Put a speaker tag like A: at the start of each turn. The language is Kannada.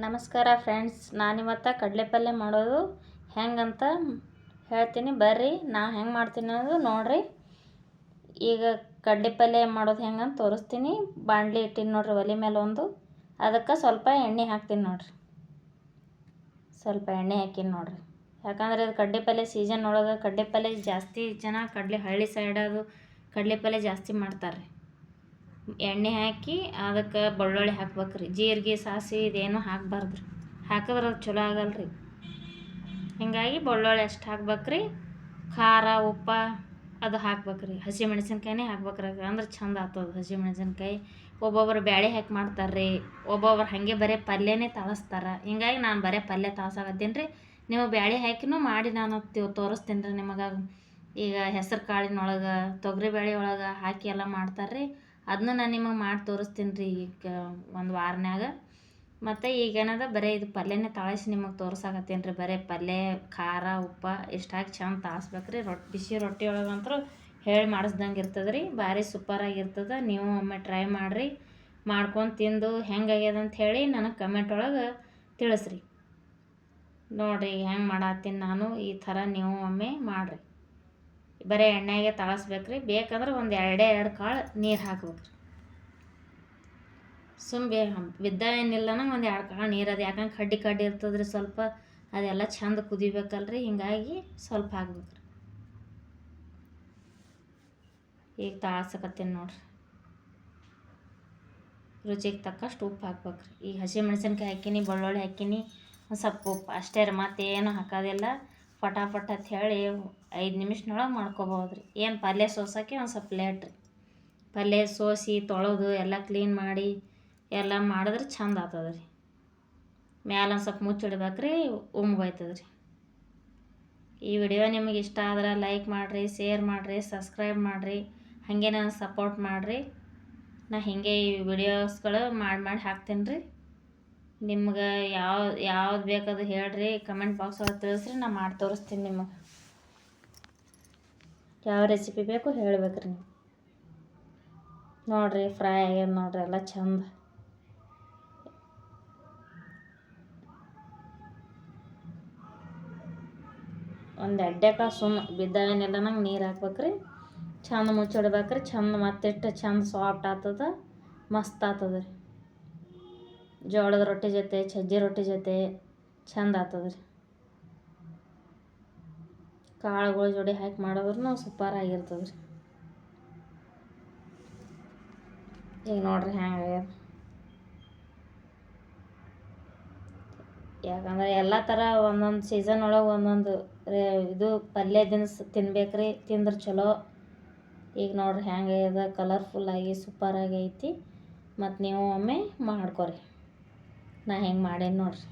A: ನಮಸ್ಕಾರ ಫ್ರೆಂಡ್ಸ್ ನಾನಿವತ್ತು ಕಡಲೆಪಲ್ಯ ಮಾಡೋದು. ಹೆಂಗಂತ ಹೇಳ್ತೀನಿ. ಬರ್ರಿ, ನಾ ಹೆಂಗೆ ಮಾಡ್ತೀನಿ ಅನ್ನೋದು ನೋಡಿರಿ. ಈಗ ಕಡಲೆಪಲ್ಯ ಮಾಡೋದು ಹೆಂಗಂತ ತೋರಿಸ್ತೀನಿ. ಬಾಂಡ್ಲಿ ಇಟ್ಟಿನಿ ನೋಡ್ರಿ, ಒಲೆ ಮೇಲೆ ಒಂದು. ಅದಕ್ಕೆ ಸ್ವಲ್ಪ ಎಣ್ಣೆ ಹಾಕ್ತೀನಿ ನೋಡ್ರಿ. ಸ್ವಲ್ಪ ಎಣ್ಣೆ ಹಾಕಿನಿ ನೋಡ್ರಿ. ಯಾಕಂದ್ರೆ ಅದು ಕಡಲೆಪಲ್ಯ ಸೀಸನ್ ಒಳಗೆ ಕಡಲೆಪಲ್ಯ ಜಾಸ್ತಿ ಜನ ಕಡಲೆ ಹಳ್ಳಿ ಸೈಡ್ ಅದು ಕಡಲೆಪಲ್ಯ ಜಾಸ್ತಿ ಮಾಡ್ತಾರೆ ಎಣ್ಣೆ ಹಾಕಿ ಅದಕ್ಕೆ ಬೆಳ್ಳುಳ್ಳಿ ಹಾಕ್ಬೇಕು ರೀ ಜೀರಿಗೆ, ಸಾಸಿವೆ ಇದೇನು ಹಾಕಬಾರ್ದು ರೀ ಹಾಕಿದ್ರೆ ಅದು ಚಲೋ ಆಗಲ್ಲ ರೀ ಹೀಗಾಗಿ ಬೆಳ್ಳುಳ್ಳಿ ಅಷ್ಟು ಹಾಕ್ಬೇಕು ರೀ ಖಾರ, ಉಪ್ಪ ಅದು ಹಾಕ್ಬೇಕು ರೀ ಹಸಿ ಮೆಣಸಿನ್ಕಾಯಿನೇ ಹಾಕ್ಬೇಕು ರೀ ಅಂದ್ರೆ ಚಂದ ಆಗ್ತದೆ ಹಸಿ ಮೆಣಸಿನ್ಕಾಯಿ ಒಬ್ಬೊಬ್ರು ಬ್ಯಾಳೆ ಹಾಕಿ ಮಾಡ್ತಾರೆ ರೀ ಒಬ್ಬೊಬ್ಬರು ಹಾಗೆ ಬರೀ ಪಲ್ಯನೇ ತಾಳಸ್ತಾರೆ. ಹಿಂಗಾಗಿ ನಾನು ಬರೀ ಪಲ್ಯ ತಾಳ್ಸಾಕತ್ತೀನಿ ರೀ ನೀವು ಬ್ಯಾಳೆ ಹಾಕಿನೂ ಮಾಡಿ ನಾನು ತೋರಿಸ್ತೀನಿ ರೀ ನಿಮಗೆ ಈಗ ಹೆಸ್ರು ಕಾಳಿನೊಳಗೆ ತೊಗರಿ ಬೇಳೆ ಒಳಗೆ ಹಾಕಿ ಎಲ್ಲ ಮಾಡ್ತಾರೆ ರೀ ಅದನ್ನ ನಾನು ನಿಮಗೆ ಮಾಡಿ ತೋರಿಸ್ತೀನಿ ರೀ ಈಗ ಒಂದು ವಾರನ್ಯಾಗ. ಮತ್ತು ಈಗೇನದ ಬರೀ ಇದು ಪಲ್ಯನೇ ತಾಳಿಸಿ ನಿಮಗೆ ತೋರ್ಸಾಕತ್ತೀನಿ ರೀ ಬರೀ ಪಲ್ಯ, ಖಾರ, ಉಪ್ಪು ಎಷ್ಟು ಹಾಕಿ ಚಂದ ತಾಳಿಸ್ಬೇಕು ರೀ ರೊಟ್ಟಿ ಬಿಸಿ ರೊಟ್ಟಿ ಒಳಗಂತೂ ಹೇಳಿ ಮಾಡಿಸ್ದಂಗೆ ಇರ್ತದೆ ರೀ ಭಾರಿ ಸೂಪರಾಗಿರ್ತದೆ. ನೀವು ಒಮ್ಮೆ ಟ್ರೈ ಮಾಡಿರಿ. ಮಾಡ್ಕೊಂಡು ತಿಂದು ಹೆಂಗಾಗ್ಯದ ಅಂತ ಹೇಳಿ ನನಗೆ ಕಮೆಂಟ್ ಒಳಗೆ ತಿಳಿಸ್ರಿ. ನೋಡಿರಿ ಹೆಂಗೆ ಮಾಡತ್ತೀನಿ ನಾನು. ಈ ಥರ ನೀವು ಒಮ್ಮೆ ಮಾಡಿರಿ. ಬರೀ ಎಣ್ಣೆಗೆ ತಾಳಿಸ್ಬೇಕು ರೀ ಬೇಕಂದ್ರೆ ಒಂದು ಎರಡೇ ಎರಡು ಕಾಳು ನೀರು ಹಾಕ್ಬೇಕು ರೀ ಸುಮ್ಮ ಬೇ ಬಿದ್ದ ಏನಿಲ್ಲ ನಂಗೆ ಒಂದು ಎರಡು ಕಾಳು ನೀರು ಅದು. ಯಾಕಂದ್ರೆ ಕಡ್ಡಿ ಕಡ್ಡಿ ಇರ್ತದೆ ರೀ ಸ್ವಲ್ಪ, ಅದೆಲ್ಲ ಚಂದ ಕುದಿಬೇಕಲ್ರಿ. ಹಿಂಗಾಗಿ ಸ್ವಲ್ಪ ಹಾಕ್ಬೇಕು ರೀ ಈಗ ತಾಳ್ಸಕತ್ತೀನಿ ನೋಡ್ರಿ. ರುಚಿಗೆ ತಕ್ಕಷ್ಟು ಉಪ್ಪು ಹಾಕ್ಬೇಕು ರೀ ಈಗ ಹಸಿ ಮೆಣಸಿನ್ಕಾಯಿ ಹಾಕೀನಿ, ಬೆಳ್ಳುಳ್ಳಿ ಹಾಕೀನಿ, ಒಂದು ಸ್ವಲ್ಪ ಉಪ್ಪು. ಅಷ್ಟೇ ರೀ, ಮತ್ತೇನು ಹಾಕೋದಿಲ್ಲ. ಫಟಾಫಟ್ ಅಂತ ಹೇಳಿ ಐದು ನಿಮಿಷನೊಳಗೆ ಮಾಡ್ಕೊಬೋದು ರೀ ಏನು ಪಲ್ಯ ಸೋಸೋಕ್ಕೆ ಒಂದು ಸ್ವಲ್ಪ ಲೇಟ್ ರೀ. ಪಲ್ಯ ಸೋಸಿ, ತೊಳೆದು, ಎಲ್ಲ ಕ್ಲೀನ್ ಮಾಡಿ, ಎಲ್ಲ ಮಾಡಿದ್ರೆ ಚಂದ ಆಗ್ತದೆ ರೀ ಮ್ಯಾಲೆ ಒಂದು ಸ್ವಲ್ಪ ಮುಚ್ಚಿಡ್ಬೇಕು ರೀ ಉಮ್ಗೋಯ್ತದೆ ರೀ ಈ ವಿಡಿಯೋ ನಿಮಗೆ ಇಷ್ಟ ಆದ್ರೆ ಲೈಕ್ ಮಾಡಿರಿ ಶೇರ್ ಮಾಡಿರಿ ಸಬ್ಸ್ಕ್ರೈಬ್ ಮಾಡಿರಿ, ಹಾಗೆ ನನಗೆ ಸಪೋರ್ಟ್ ಮಾಡಿರಿ. ನಾ ಹೀಗೆ ಈ ವಿಡಿಯೋಸ್ಗಳು ಮಾಡಿ ಮಾಡಿ ಹಾಕ್ತೀನಿ ರೀ ನಿಮ್ಗೆ ಯಾವ, ಯಾವ್ದು ಬೇಕದು ಹೇಳ್ರಿ ಕಮೆಂಟ್ ಬಾಕ್ಸ್ ಒಳಗೆ ತಿಳಿಸ್ರಿ, ನಾ ಮಾಡಿ ತೋರಿಸ್ತೀನಿ ನಿಮಗೆ. ಯಾವ ರೆಸಿಪಿ ಬೇಕು ಹೇಳ್ಬೇಕ್ರಿ ನೀವು. ನೋಡಿರಿ ಫ್ರೈ ಆಗ್ಯದ ನೋಡ್ರಿ, ಎಲ್ಲ ಚಂದ. ಒಂದು ಎಡ್ಡೆಕಾಳು ಸುಮ್ಮ ಬಿದ್ದಾವೇನೆಲ್ಲ ನಂಗೆ ನೀರು ಹಾಕ್ಬೇಕ್ರಿ. ಚಂದ ಮುಚ್ಚಿಡ್ಬೇಕ್ರಿ, ಚಂದ ಮತ್ತಿಟ್ಟು ಚಂದ ಸಾಫ್ಟ್ ಆಗ್ತದ, ಮಸ್ತ್ ಆಗ್ತದ ರೀ ಜೋಳದ ರೊಟ್ಟಿ ಜೊತೆ, ಸಜ್ಜಿ ರೊಟ್ಟಿ ಜೊತೆ, ಚಂದ ಆಗ್ತದೆ ರೀ ಕಾಳುಗಳ ಜೋಡಿ ಹಾಕಿ ಮಾಡಿದ್ರೂ ಸೂಪರ್ ಆಗಿರ್ತದೆ ರೀ ಈಗ ನೋಡ್ರಿ ಹೆಂಗೆ ಯಾಕಂದ್ರೆ ಎಲ್ಲ ಥರ ಒಂದೊಂದು ಸೀಸನ್ ಒಳಗೆ ಒಂದೊಂದು ಇದು ಪಲ್ಯ ದಿನಸ್ ತಿನ್ಬೇಕ್ರಿ, ತಿಂದ್ರೆ ಚಲೋ. ಈಗ ನೋಡ್ರಿ ಹೆಂಗೆ ಇದೆ ಕಲರ್ಫುಲ್ಲಾಗಿ ಸೂಪರಾಗಿ ಐತಿ. ಮತ್ತು ನೀವು ಒಮ್ಮೆ ಮಾಡ್ಕೊರಿ. ನಾ ಹೆಂಗೆ ಮಾಡೇನಿ ನೋಡ್ರಿ.